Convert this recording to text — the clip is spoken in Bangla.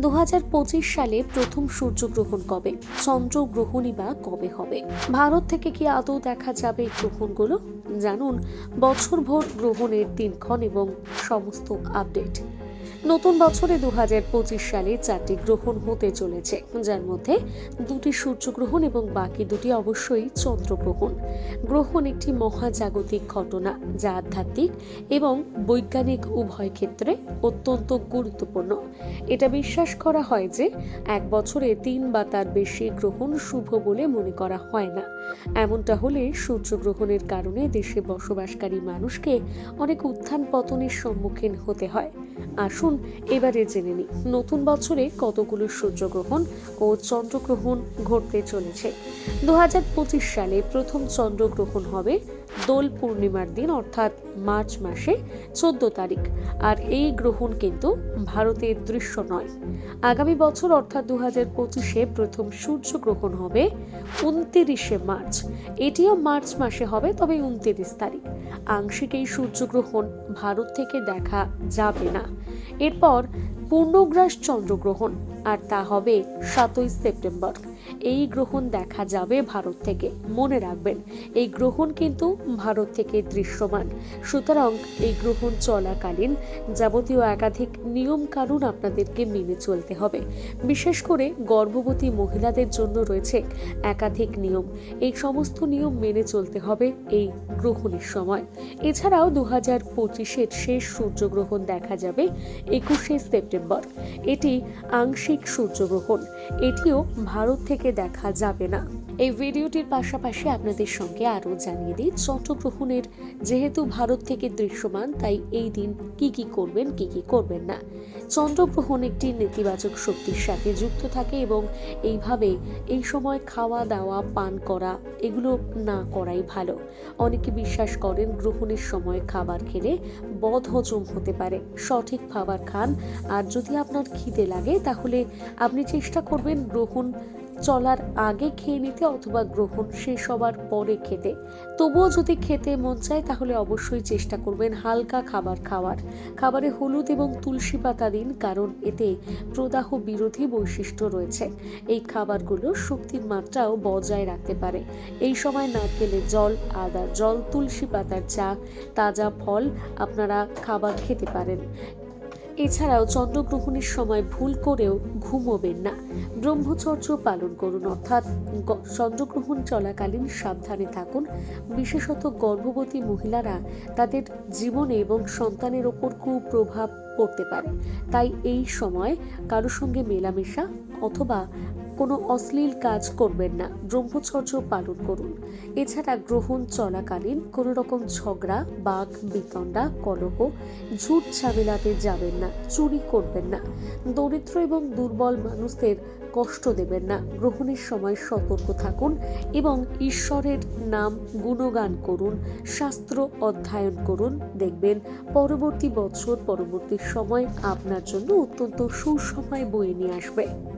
দু হাজার পঁচিশ সালে প্রথম সূর্যগ্রহণ কবে? চন্দ্রগ্রহণই বা কবে হবে? ভারত থেকে কি আদৌ দেখা যাবে এই গ্রহণগুলো? জানুন। বছরভর গ্রহণের দিনক্ষণ এবং সমস্ত আপডেট। নতুন বছরে দু হাজার পঁচিশ সালে চারটি গ্রহণ হতে চলেছে, যার মধ্যে দুটি সূর্যগ্রহণ এবং বাকি দুটি অবশ্যই চন্দ্রগ্রহণ। গ্রহণ একটি মহাজাগতিক ঘটনা, যা আধ্যাত্মিক এবং বৈজ্ঞানিক উভয় ক্ষেত্রে অত্যন্ত গুরুত্বপূর্ণ। এটা বিশ্বাস করা হয় যে এক বছরে তিন বা তার বেশি গ্রহণ শুভ বলে মনে করা হয় না। এমনটা হলে সূর্যগ্রহণের কারণে দেশে বসবাসকারী মানুষকে অনেক উত্থান পতনের সম্মুখীন হতে হয়। আসুন এবারে জেনে নিই, নতুন বছরে কতগুলো সূর্যগ্রহণ ও চন্দ্রগ্রহণ ঘটতে চলেছে। দু হাজার পঁচিশ সালে প্রথম চন্দ্রগ্রহণ হবে দোল পূর্ণিমার দিন, অর্থাৎ মার্চ মাসে চোদ্দ তারিখ। আর এই গ্রহণ কিন্তু ভারতের দৃশ্য নয়। আগামী বছর, অর্থাৎ দু হাজার পঁচিশে প্রথম সূর্যগ্রহণ হবে উনতিরিশে মার্চ। এটিও মার্চ মাসে হবে, তবে উনতিরিশ তারিখ। আংশিক এই সূর্যগ্রহণ ভারত থেকে দেখা যাবে না। এরপর পূর্ণগ্রাস চন্দ্রগ্রহণ। আর তা হবে সাতই সেপ্টেম্বর। এই গ্রহণ দেখা যাবে ভারত থেকে। মনে রাখবেন, এই গ্রহণ কিন্তু ভারত থেকে দৃশ্যমান। সুতরাং এই গ্রহণ চলাকালীন যাবতীয় একাধিক নিয়ম কানুন আপনাদেরকে মেনে চলতে হবে। বিশেষ করে গর্ভবতী মহিলাদের জন্য রয়েছে একাধিক নিয়ম। এই সমস্ত নিয়ম মেনে চলতে হবে এই গ্রহণের সময়। এছাড়াও দু হাজার পঁচিশের শেষ সূর্যগ্রহণ দেখা যাবে একুশে সেপ্টেম্বর। এটি আংশিক সূর্যগ্রহণ। এটিও ভারত থেকে দেখা যাবে না। এই ভিডিওটির পাশাপাশি আপনাদের সঙ্গে আরও জানিয়ে দিই চন্দ্রগ্রহণের যেহেতু ভারত থেকে দৃশ্যমান, তাই এই দিন কি কি করবেন, কি কি করবেন না। চন্দ্রগ্রহণ একটি নেতিবাচক শক্তির সাথে যুক্ত থাকে এবং এইভাবে এই সময় খাওয়া, দাওয়া, পান করা, এগুলো না করাই ভালো। অনেকে বিশ্বাস করেন গ্রহণের সময় খাবার খেলে বদ হজম হতে পারে, সঠিক খাবার খান। আর যদি আপনার খিদে লাগে, তাহলে আপনি চেষ্টা করবেন গ্রহণ চলার আগে খেয়ে নিতে অথবা গ্রহণ শেষ হবার পরে খেতে। তবুও যদি খেতে মন চায়, তাহলে অবশ্যই চেষ্টা করবেন হালকা খাবার খাওয়ার। খাবারে হলুদ এবং তুলসী পাতা দিন, কারণ এতে প্রদাহ বিরোধী বৈশিষ্ট্য রয়েছে। এই খাবারগুলো শক্তির মাত্রাও বজায় রাখতে পারে। এই সময় নারকেলের জল আদার জল, তুলসী পাতার চা, তাজা ফল আপনারা খাবার খেতে পারেন। এছাড়াও চন্দ্রগ্রহণের সময় ভুল করেও ঘুমোবেন না। ব্রহ্মচর্য পালন করুন, অর্থাৎ চন্দ্রগ্রহণ চলাকালীন সাবধানে থাকুন। বিশেষত গর্ভবতী মহিলারা তাদের জীবনে এবং সন্তানের ওপর কুপ্রভাব পড়তে পারে। তাই এই সময় কারোর সঙ্গে মেলামেশা অথবা কোনো অশ্লীল কাজ করবেন না। ব্রহ্মচর্য পালন করুন। এছাড়া গ্রহণ চলাকালীন কোনো রকম ঝগড়া বাঘ বিতণ্ডা, কলহ, ঝুট ঝামেলাতে যাবেন না, চুরি করবেন না। দরিদ্র এবং দুর্বল মানুষদের কষ্ট দেবেন না। গ্রহণের সময় সতর্ক থাকুন এবং ঈশ্বরের নাম গুণগান করুন, শাস্ত্র অধ্যয়ন করুন। দেখবেন পরবর্তী বছর, পরবর্তী সময় আপনার জন্য অত্যন্ত সুসময় বয়ে নিয়ে আসবে।